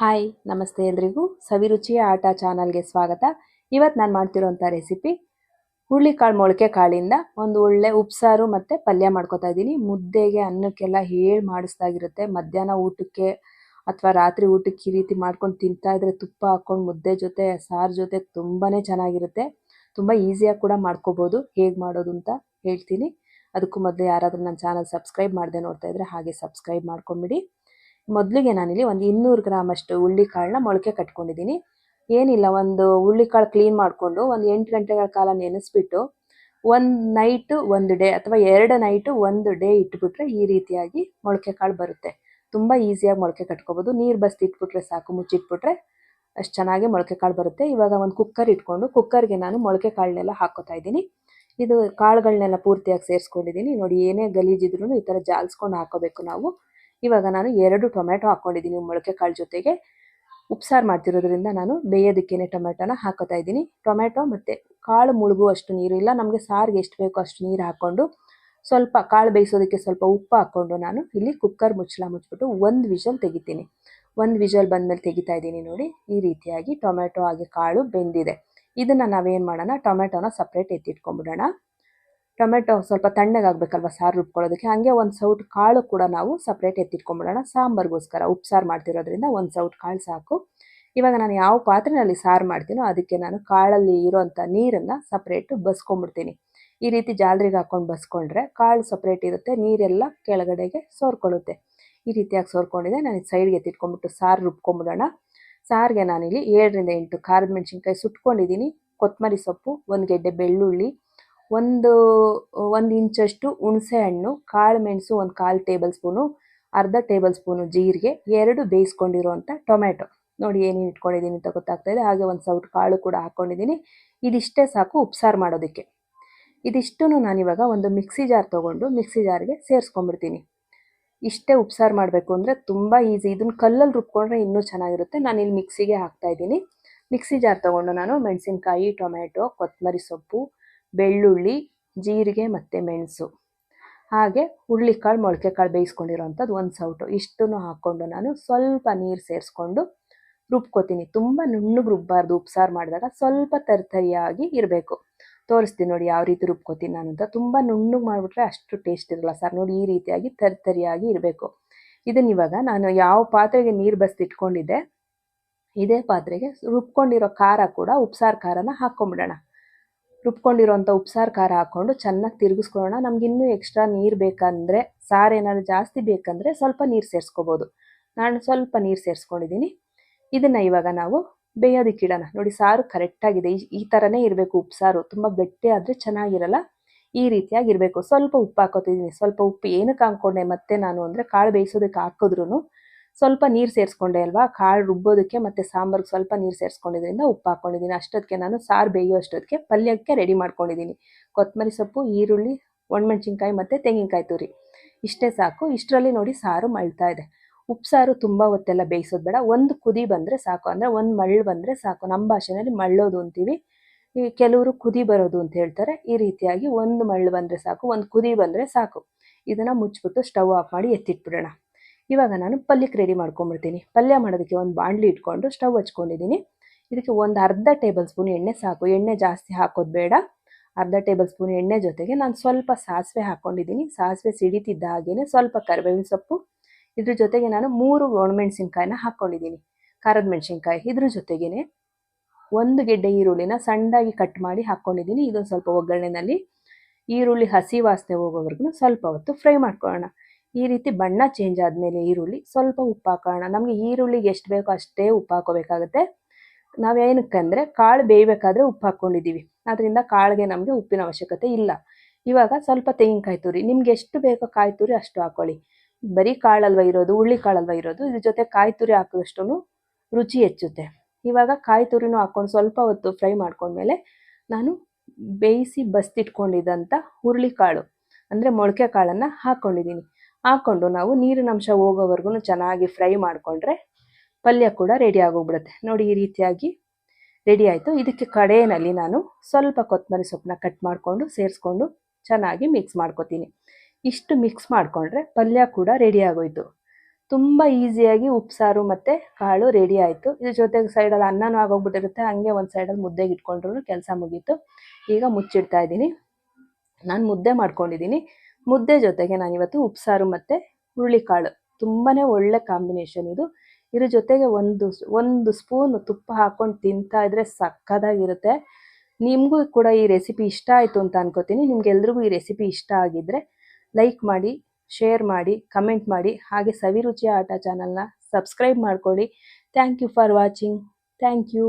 Hi ನಮಸ್ತೆ ಎಲ್ರಿಗೂ. ಸವಿರುಚಿಯ ಆಟ ಚಾನಲ್ಗೆ ಸ್ವಾಗತ. ಇವತ್ತು ನಾನು ಮಾಡ್ತಿರೋಂಥ ರೆಸಿಪಿ ಹುರುಳಿಕಾಳು ಮೊಳಕೆ ಕಾಳಿಂದ ಒಂದು ಒಳ್ಳೆ ಉಪ್ಸಾರು ಮತ್ತು ಪಲ್ಯ ಮಾಡ್ಕೊತಾ ಇದ್ದೀನಿ. ಮುದ್ದೆಗೆ ಅನ್ನಕ್ಕೆಲ್ಲ ಹೇಳಿ ಮಾಡಿಸ್ದಾಗಿರುತ್ತೆ ಮಧ್ಯಾಹ್ನ ಊಟಕ್ಕೆ ಅಥವಾ ರಾತ್ರಿ ಊಟಕ್ಕೆ ಈ ರೀತಿ ಮಾಡ್ಕೊಂಡು ತಿಂತಾ ಇದ್ರೆ ತುಪ್ಪ ಹಾಕ್ಕೊಂಡು ಮುದ್ದೆ ಜೊತೆ, ಸಾರು ಜೊತೆ ತುಂಬಾ ಚೆನ್ನಾಗಿರುತ್ತೆ. ತುಂಬ ಈಸಿಯಾಗಿ ಕೂಡ ಮಾಡ್ಕೋಬೋದು. ಹೇಗೆ ಮಾಡೋದು ಅಂತ ಹೇಳ್ತೀನಿ. ಅದಕ್ಕೂ ಮೊದಲು ಯಾರಾದರೂ ನನ್ನ ಚಾನಲ್ ಸಬ್ಸ್ಕ್ರೈಬ್ ಮಾಡಿದೆ ನೋಡ್ತಾ ಇದ್ರೆ ಹಾಗೆ ಸಬ್ಸ್ಕ್ರೈಬ್ ಮಾಡ್ಕೊಂಬಿಡಿ. ಮೊದಲಿಗೆ ನಾನಿಲ್ಲಿ ಒಂದು ಇನ್ನೂರು ಗ್ರಾಮ್ ಅಷ್ಟು ಹುಳ್ಳಿಕಾಳನ್ನ ಮೊಳಕೆ ಕಟ್ಕೊಂಡಿದ್ದೀನಿ. ಏನಿಲ್ಲ, ಒಂದು ಹುಳ್ಳಿಕಾಳು ಕ್ಲೀನ್ ಮಾಡಿಕೊಂಡು ಒಂದು ಎಂಟು ಗಂಟೆಗಳ ಕಾಲ ನೆನೆಸ್ಬಿಟ್ಟು ಒಂದು ನೈಟು ಒಂದು ಡೇ ಅಥವಾ ಎರಡು ನೈಟು ಒಂದು ಡೇ ಇಟ್ಬಿಟ್ರೆ ಈ ರೀತಿಯಾಗಿ ಮೊಳಕೆ ಕಾಳು ಬರುತ್ತೆ. ತುಂಬ ಈಸಿಯಾಗಿ ಮೊಳಕೆ ಕಟ್ಕೋಬೋದು. ನೀರು ಬಸ್ತಿ ಇಟ್ಬಿಟ್ರೆ ಸಾಕು, ಮುಚ್ಚಿಟ್ಬಿಟ್ರೆ ಅಷ್ಟು ಚೆನ್ನಾಗಿ ಮೊಳಕೆ ಕಾಳು ಬರುತ್ತೆ. ಇವಾಗ ಒಂದು ಕುಕ್ಕರ್ ಇಟ್ಕೊಂಡು ಕುಕ್ಕರ್ಗೆ ನಾನು ಮೊಳಕೆ ಕಾಳನ್ನೆಲ್ಲ ಹಾಕೋತಾ ಇದ್ದೀನಿ. ಇದು ಕಾಳುಗಳನ್ನೆಲ್ಲ ಪೂರ್ತಿಯಾಗಿ ಸೇರಿಸ್ಕೊಂಡಿದ್ದೀನಿ. ನೋಡಿ ಏನೇ ಗಲೀಜಿದ್ರು ಈ ಥರ ಜಾಲಿಸ್ಕೊಂಡು ಹಾಕೋಬೇಕು ನಾವು. ಇವಾಗ ನಾನು ಎರಡು ಟೊಮೆಟೊ ಹಾಕ್ಕೊಂಡಿದ್ದೀನಿ ಮೊಳಕೆ ಕಾಳು ಜೊತೆಗೆ. ಉಪ್ಸಾರು ಮಾಡ್ತಿರೋದ್ರಿಂದ ನಾನು ಬೇಯೋದಕ್ಕೇನೆ ಟೊಮೆಟೊನ ಹಾಕೋತಾ ಇದ್ದೀನಿ. ಟೊಮೆಟೊ ಮತ್ತು ಕಾಳು ಮುಳುಗುವಷ್ಟು ನೀರು ಇಲ್ಲ. ನಮಗೆ ಸಾರಿಗೆ ಎಷ್ಟು ಬೇಕೋ ಅಷ್ಟು ನೀರು ಹಾಕ್ಕೊಂಡು ಸ್ವಲ್ಪ ಕಾಳು ಬೇಯಿಸೋದಕ್ಕೆ ಸ್ವಲ್ಪ ಉಪ್ಪು ಹಾಕ್ಕೊಂಡು ನಾನು ಇಲ್ಲಿ ಕುಕ್ಕರ್ ಮುಚ್ಚಲ ಮುಚ್ಚಿಬಿಟ್ಟು ಒಂದು ವಿಷಲ್ ತೆಗಿತೀನಿ. ಒಂದು ವಿಷಲ್ ಬಂದಮೇಲೆ ತೆಗಿತಾ ಇದ್ದೀನಿ ನೋಡಿ. ಈ ರೀತಿಯಾಗಿ ಟೊಮೆಟೊ ಹಾಗೆ ಕಾಳು ಬೆಂದಿದೆ. ಇದನ್ನು ನಾವೇನು ಮಾಡೋಣ? ಟೊಮೆಟೊನ ಸಪ್ರೇಟ್ ಎತ್ತಿಟ್ಕೊಂಡ್ಬಿಡೋಣ. ಟೊಮೆಟೊ ಸ್ವಲ್ಪ ತಣ್ಣಗಾಗಬೇಕಲ್ವ ಸಾರು ರುಬ್ಕೊಳ್ಳೋದಕ್ಕೆ? ಹಾಗೆ ಒಂದು ಸೌಟ್ ಕಾಳು ಕೂಡ ನಾವು ಸಪ್ರೇಟ್ ಸಾಂಬಾರ್ಗೋಸ್ಕರ ಉಪ್ಸಾರು ಮಾಡ್ತಿರೋದ್ರಿಂದ ಒಂದು ಸೌಟ್ ಕಾಳು ಸಾಕು. ಇವಾಗ ನಾನು ಯಾವ ಪಾತ್ರೆಯಲ್ಲಿ ಸಾರು ಮಾಡ್ತೀನೋ ಅದಕ್ಕೆ ನಾನು ಕಾಳಲ್ಲಿ ಇರೋವಂಥ ನೀರನ್ನು ಸಪ್ರೇಟು ಬಸ್ಕೊಂಡ್ಬಿಡ್ತೀನಿ ಈ ರೀತಿ ಜಾಲ್ರಿಗೆ ಹಾಕ್ಕೊಂಡು ಬಸ್ಕೊಂಡ್ರೆ ಕಾಳು ಸಪ್ರೇಟ್ ಇರುತ್ತೆ, ನೀರೆಲ್ಲ ಕೆಳಗಡೆಗೆ ಸೋರ್ಕೊಳ್ಳುತ್ತೆ. ಈ ರೀತಿಯಾಗಿ ಸೋರ್ಕೊಂಡಿದೆ. ನಾನು ಸೈಡ್ಗೆ ಎತ್ತಿಟ್ಕೊಂಡ್ಬಿಟ್ಟು ಸಾರು ರುಬ್ಕೊಂಬಿಡೋಣ. ಸಾರಿಗೆ ನಾನಿಲ್ಲಿ ಏಳರಿಂದ ಎಂಟು, ಖಾರದ ಮೆಣಸಿನ್ಕಾಯಿ ಸುಟ್ಕೊಂಡಿದ್ದೀನಿ ಕೊತ್ತಂಬರಿ ಸೊಪ್ಪು, ಒಂದು ಗೆಡ್ಡೆ ಬೆಳ್ಳುಳ್ಳಿ ಒಂದು ಒಂದು ಇಂಚಷ್ಟು ಹುಣಸೆ ಹಣ್ಣು, ಕಾಳು ಮೆಣಸು, ಒಂದು ಕಾಲು ಟೇಬಲ್ ಸ್ಪೂನು, ಅರ್ಧ ಟೇಬಲ್ ಸ್ಪೂನು ಜೀರಿಗೆ, ಎರಡು ಬೇಯಿಸ್ಕೊಂಡಿರುವಂಥ ಟೊಮೆಟೊ ನೋಡಿ ಏನೇನು ಇಟ್ಕೊಂಡಿದ್ದೀನಿ ಅಂತ ಗೊತ್ತಾಗ್ತಾ ಇದೆ. ಹಾಗೆ ಒಂದು ಸೌಟ್ ಕಾಳು ಕೂಡ ಹಾಕ್ಕೊಂಡಿದ್ದೀನಿ ಇದಿಷ್ಟೇ ಸಾಕು ಉಪ್ಸಾರು ಮಾಡೋದಕ್ಕೆ. ಇದಿಷ್ಟು ನಾನಿವಾಗ ಒಂದು ಮಿಕ್ಸಿ ಜಾರ್ ತೊಗೊಂಡು ಮಿಕ್ಸಿ ಜಾರ್ಗೆ ಸೇರಿಸ್ಕೊಂಡ್ಬಿಡ್ತೀನಿ. ಇಷ್ಟೇ ಉಪ್ಸಾರು ಮಾಡಬೇಕು ಅಂದರೆ ತುಂಬ ಈಸಿ. ಇದನ್ನು ಕಲ್ಲಲ್ಲಿ ರುಬ್ಕೊಂಡ್ರೆ ಇನ್ನೂ ಚೆನ್ನಾಗಿರುತ್ತೆ. ನಾನು ಇಲ್ಲಿ ಮಿಕ್ಸಿಗೆ ಹಾಕ್ತಾಯಿದ್ದೀನಿ ಮಿಕ್ಸಿ ಜಾರ್ ತೊಗೊಂಡು ನಾನು ಮೆಣಸಿನ್ಕಾಯಿ ಟೊಮೆಟೊ ಕೊತ್ತಂಬರಿ ಸೊಪ್ಪು ಬೆಳ್ಳುಳ್ಳಿ, ಜೀರಿಗೆ ಮತ್ತು ಮೆಣಸು. ಹಾಗೆ ಹುರುಳಿಕಾಳು ಮೊಳಕೆ ಕಾಳು ಬೇಯಿಸ್ಕೊಂಡಿರೋಂಥದ್ದು ಒಂದು ಸೌಟು. ಇಷ್ಟನ್ನು ಹಾಕ್ಕೊಂಡು ನಾನು ಸ್ವಲ್ಪ ನೀರು ಸೇರಿಸ್ಕೊಂಡು ರುಬ್ಕೋತೀನಿ. ತುಂಬ ನುಣ್ಣಗೆ ರುಬ್ಬಾರ್ದು, ಉಪ್ಸಾರು ಮಾಡಿದಾಗ ಸ್ವಲ್ಪ ತರಿತರಿಯಾಗಿ ಇರಬೇಕು. ತೋರಿಸ್ತೀನಿ ನೋಡಿ ಯಾವ ರೀತಿ ರುಬ್ಕೋತೀನಿ ನಾನು ಅಂತ ತುಂಬ ನುಣ್ಣಗೆ ಮಾಡಿಬಿಟ್ರೆ ಅಷ್ಟು ಟೇಸ್ಟ್ ಇರಲ್ಲ ಸರ್. ನೋಡಿ ಈ ರೀತಿಯಾಗಿ ತರಿತರಿಯಾಗಿ ಇರಬೇಕು. ಇದನ್ನ ಇವಾಗ ನಾನು ಯಾವ ಪಾತ್ರೆಗೆ ನೀರು ಬಸ್ದು ಇಟ್ಕೊಂಡಿದ್ದೆ, ಇದೇ ಪಾತ್ರೆಗೆ ರುಬ್ಕೊಂಡಿರೋ ಖಾರ ಕೂಡ, ಉಪ್ಸಾರು ಖಾರನ ಹಾಕ್ಕೊಂಬಿಡೋಣ. ರುಬ್ಕೊಂಡಿರೋಂಥ ಉಪ್ಸಾರು ಖಾರ ಹಾಕ್ಕೊಂಡು ಚೆನ್ನಾಗಿ ತಿರುಗಿಸ್ಕೊಳ್ಳೋಣ. ನಮ್ಗೆ ಇನ್ನೂ ಎಕ್ಸ್ಟ್ರಾ ನೀರು ಬೇಕಂದರೆ, ಸಾರು ಏನಾದ್ರು ಜಾಸ್ತಿ ಬೇಕಂದರೆ ಸ್ವಲ್ಪ ನೀರು ಸೇರಿಸ್ಕೋಬೋದು. ನಾನು ಸ್ವಲ್ಪ ನೀರು ಸೇರಿಸ್ಕೊಂಡಿದ್ದೀನಿ ಇದನ್ನು ಇವಾಗ ನಾವು ಬೇಯೋದಕ್ಕಿಡೋಣ ನೋಡಿ, ಸಾರು ಕರೆಕ್ಟಾಗಿದೆ ಈ ಥರನೇ ಇರಬೇಕು ಉಪ್ಸಾರು. ತುಂಬ ಗಟ್ಟಿ ಆದರೆ ಚೆನ್ನಾಗಿರಲ್ಲ. ಈ ರೀತಿಯಾಗಿ ಇರಬೇಕು. ಸ್ವಲ್ಪ ಉಪ್ಪು ಹಾಕೋತಿದ್ದೀನಿ ಸ್ವಲ್ಪ ಉಪ್ಪು ಏನಕ್ಕೆ ಹಾಕ್ಕೊಂಡೆ ಮತ್ತೆ ನಾನು ಅಂದರೆ ಕಾಳು ಬೇಯಿಸೋದಕ್ಕೆ ಹಾಕಿದ್ರೂ ಸ್ವಲ್ಪ ನೀರು ಸೇರಿಸ್ಕೊಂಡೆ ಅಲ್ವಾ? ಕಾಳು ರುಬ್ಬೋದಕ್ಕೆ ಮತ್ತು ಸಾಂಬಾರ್ಗೆ ಸ್ವಲ್ಪ ನೀರು ಸೇರಿಸ್ಕೊಂಡಿದ್ರಿಂದ ಉಪ್ಪು ಹಾಕ್ಕೊಂಡಿದ್ದೀನಿ ಅಷ್ಟೊತ್ತಿಗೆ ನಾನು ಸಾರು ಬೇಯೋ ಅಷ್ಟೊತ್ತಿಗೆ ಪಲ್ಯಕ್ಕೆ ರೆಡಿ ಮಾಡ್ಕೊಂಡಿದ್ದೀನಿ ಕೊತ್ತಂಬರಿ ಸೊಪ್ಪು, ಈರುಳ್ಳಿ, ಒಣಮೆಣ್ಸಿನ್ಕಾಯಿ ಮತ್ತು ತೆಂಗಿನಕಾಯಿ ತುರಿ. ಇಷ್ಟೇ ಸಾಕು. ಇಷ್ಟರಲ್ಲಿ ನೋಡಿ ಸಾರು ಮಳ್ತಾ ಇದೆ. ಉಪ್ಸಾರು ತುಂಬ ಹೊತ್ತೆಲ್ಲ ಬೇಯಿಸೋದು ಬೇಡ. ಒಂದು ಕುದಿ ಬಂದರೆ ಸಾಕು. ಅಂದರೆ ಒಂದು ಮಳ್ಳು ಬಂದರೆ ಸಾಕು. ನಮ್ಮ ಭಾಷೆಯಲ್ಲಿ ಮಳ್ಳೋದು ಅಂತೀವಿ. ಈ ಕೆಲವರು ಕುದಿ ಬರೋದು ಅಂತ ಹೇಳ್ತಾರೆ. ಈ ರೀತಿಯಾಗಿ ಒಂದು ಮಳ್ಳು ಬಂದರೆ ಸಾಕು. ಒಂದು ಕುದಿ ಬಂದರೆ ಸಾಕು. ಇದನ್ನು ಮುಚ್ಚಿಬಿಟ್ಟು ಸ್ಟವ್ ಆಫ್ ಮಾಡಿ ಎತ್ತಿಟ್ಬಿಡೋಣ. ಇವಾಗ ನಾನು ಪಲ್ಯಕ್ಕೆ ರೆಡಿ ಮಾಡ್ಕೊಂಬಿಡ್ತೀನಿ ಪಲ್ಯ ಮಾಡೋದಕ್ಕೆ ಒಂದು ಬಾಣಲಿ ಇಟ್ಕೊಂಡು ಸ್ಟವ್ ಹಚ್ಕೊಂಡಿದ್ದೀನಿ. ಇದಕ್ಕೆ ಒಂದು ಅರ್ಧ ಟೇಬಲ್ ಸ್ಪೂನ್ ಎಣ್ಣೆ ಸಾಕು. ಎಣ್ಣೆ ಜಾಸ್ತಿ ಹಾಕೋದು ಬೇಡ. ಅರ್ಧ ಟೇಬಲ್ ಸ್ಪೂನ್ ಎಣ್ಣೆ ಜೊತೆಗೆ ನಾನು ಸ್ವಲ್ಪ ಸಾಸಿವೆ ಹಾಕ್ಕೊಂಡಿದ್ದೀನಿ ಸಾಸಿವೆ ಸಿಡಿತಿದ್ದ ಹಾಗೆಯೇ ಸ್ವಲ್ಪ ಕರಿಬೇವಿನ ಸೊಪ್ಪು. ಇದ್ರ ಜೊತೆಗೆ ನಾನು ಮೂರು ಒಣಮೆಣಸಿನ್ಕಾಯಿನ ಹಾಕ್ಕೊಂಡಿದ್ದೀನಿ ಖಾರದ ಮೆಣಸಿನ್ಕಾಯಿ. ಇದ್ರ ಜೊತೆಗೇ ಒಂದು ಗೆಡ್ಡೆ ಈರುಳ್ಳಿನ ಸಣ್ಣದಾಗಿ ಕಟ್ ಮಾಡಿ ಹಾಕ್ಕೊಂಡಿದ್ದೀನಿ ಇದೊಂದು ಸ್ವಲ್ಪ ಒಗ್ಗರಣೆನಲ್ಲಿ. ಈರುಳ್ಳಿ ಹಸಿ ವಾಸನೆ ಹೋಗೋವರೆಗೂ ಸ್ವಲ್ಪ ಹೊತ್ತು ಫ್ರೈ ಮಾಡ್ಕೊಳ್ಳೋಣ. ಈ ರೀತಿ ಬಣ್ಣ ಚೇಂಜ್ ಆದಮೇಲೆ ಈರುಳ್ಳಿ, ಸ್ವಲ್ಪ ಉಪ್ಪು ಹಾಕೋಣ. ನಮಗೆ ಈರುಳ್ಳಿಗೆ ಎಷ್ಟು ಬೇಕೋ ಅಷ್ಟೇ ಉಪ್ಪು ಹಾಕೋಬೇಕಾಗುತ್ತೆ. ನಾವೇನಕ್ಕಂದರೆ ಕಾಳು ಬೇಯಬೇಕಾದ್ರೆ ಉಪ್ಪು ಹಾಕ್ಕೊಂಡಿದ್ದೀವಿ ಅದರಿಂದ ಕಾಳಿಗೆ ನಮಗೆ ಉಪ್ಪಿನ ಅವಶ್ಯಕತೆ ಇಲ್ಲ. ಇವಾಗ ಸ್ವಲ್ಪ ತೆಂಗಿನಕಾಯಿ ತುರಿ. ನಿಮ್ಗೆ ಎಷ್ಟು ಬೇಕೋ ಕಾಯಿ ತುರಿ ಅಷ್ಟು ಹಾಕೊಳ್ಳಿ. ಬರೀ ಕಾಳಲ್ವ ಇರೋದು ಹುಳ್ಳಿ ಕಾಳಲ್ವ ಇರೋದು, ಇದ್ರ ಜೊತೆ ಕಾಯಿ ತುರಿ ಹಾಕಿದಷ್ಟು ರುಚಿ ಹೆಚ್ಚುತ್ತೆ. ಇವಾಗ ಕಾಯಿ ತುರಿನೂ ಹಾಕ್ಕೊಂಡು ಸ್ವಲ್ಪ ಹೊತ್ತು ಫ್ರೈ ಮಾಡ್ಕೊಂಡ್ಮೇಲೆ ನಾನು ಬೇಯಿಸಿ ಬಸ್ತಿಟ್ಕೊಂಡಿದ್ದಂಥ ಹುರುಳಿಕಾಳು, ಅಂದರೆ ಮೊಳಕೆ ಕಾಳನ್ನು ಹಾಕ್ಕೊಂಡಿದ್ದೀನಿ ಹಾಕ್ಕೊಂಡು ನಾವು ನೀರಿನ ಅಂಶ ಹೋಗೋವರೆಗೂ ಚೆನ್ನಾಗಿ ಫ್ರೈ ಮಾಡಿಕೊಂಡ್ರೆ ಪಲ್ಯ ಕೂಡ ರೆಡಿ ಆಗೋಗ್ಬಿಡುತ್ತೆ. ನೋಡಿ ಈ ರೀತಿಯಾಗಿ ರೆಡಿ ಆಯಿತು. ಇದಕ್ಕೆ ಕಡೆಯಲ್ಲಿ ನಾನು ಸ್ವಲ್ಪ ಕೊತ್ತಂಬರಿ ಸೊಪ್ಪನ್ನ ಕಟ್ ಮಾಡಿಕೊಂಡು ಸೇರಿಸ್ಕೊಂಡು ಚೆನ್ನಾಗಿ ಮಿಕ್ಸ್ ಮಾಡ್ಕೊತೀನಿ. ಇಷ್ಟು ಮಿಕ್ಸ್ ಮಾಡಿಕೊಂಡ್ರೆ ಪಲ್ಯ ಕೂಡ ರೆಡಿ ಆಗೋಯ್ತು. ತುಂಬ ಈಸಿಯಾಗಿ ಉಪ್ಸಾರು ಮತ್ತು ಕಾಳು ರೆಡಿ ಆಯಿತು. ಇದ್ರ ಜೊತೆಗೆ ಸೈಡಲ್ಲಿ ಅನ್ನನೂ ಆಗೋಗ್ಬಿಟ್ಟಿರುತ್ತೆ. ಹಂಗೆ ಒಂದು ಸೈಡಲ್ಲಿ ಮುದ್ದೆಗೆ ಇಟ್ಕೊಂಡ್ರು ಕೆಲಸ ಮುಗೀತು. ಈಗ ಮುಚ್ಚಿಡ್ತಾ ಇದ್ದೀನಿ. ನಾನು ಮುದ್ದೆ ಮಾಡ್ಕೊಂಡಿದ್ದೀನಿ. ಮುದ್ದೆ ಜೊತೆಗೆ ನಾನಿವತ್ತು ಉಪ್ಸಾರು ಮತ್ತು ಹುರುಳಿಕಾಳು. ತುಂಬಾ ಒಳ್ಳೆ ಕಾಂಬಿನೇಷನ್ ಇದು. ಇದ್ರ ಜೊತೆಗೆ ಒಂದು ಒಂದು ಸ್ಪೂನ್ ತುಪ್ಪ ಹಾಕ್ಕೊಂಡು ತಿಂತಾ ಇದ್ರೆ ಸಕ್ಕದಾಗಿರುತ್ತೆ. ನಿಮಗೂ ಕೂಡ ಈ ರೆಸಿಪಿ ಇಷ್ಟ ಆಯಿತು ಅಂತ ಅನ್ಕೋತೀನಿ. ನಿಮ್ಗೆಲ್ರಿಗೂ ಈ ರೆಸಿಪಿ ಇಷ್ಟ ಆಗಿದ್ದರೆ ಲೈಕ್ ಮಾಡಿ ಶೇರ್ ಮಾಡಿ ಕಮೆಂಟ್ ಮಾಡಿ. ಹಾಗೆ ಸವಿರುಚಿಯ ಆಟ ಚಾನಲ್ನ ಸಬ್ಸ್ಕ್ರೈಬ್ ಮಾಡ್ಕೊಳ್ಳಿ. Thank you for watching thank you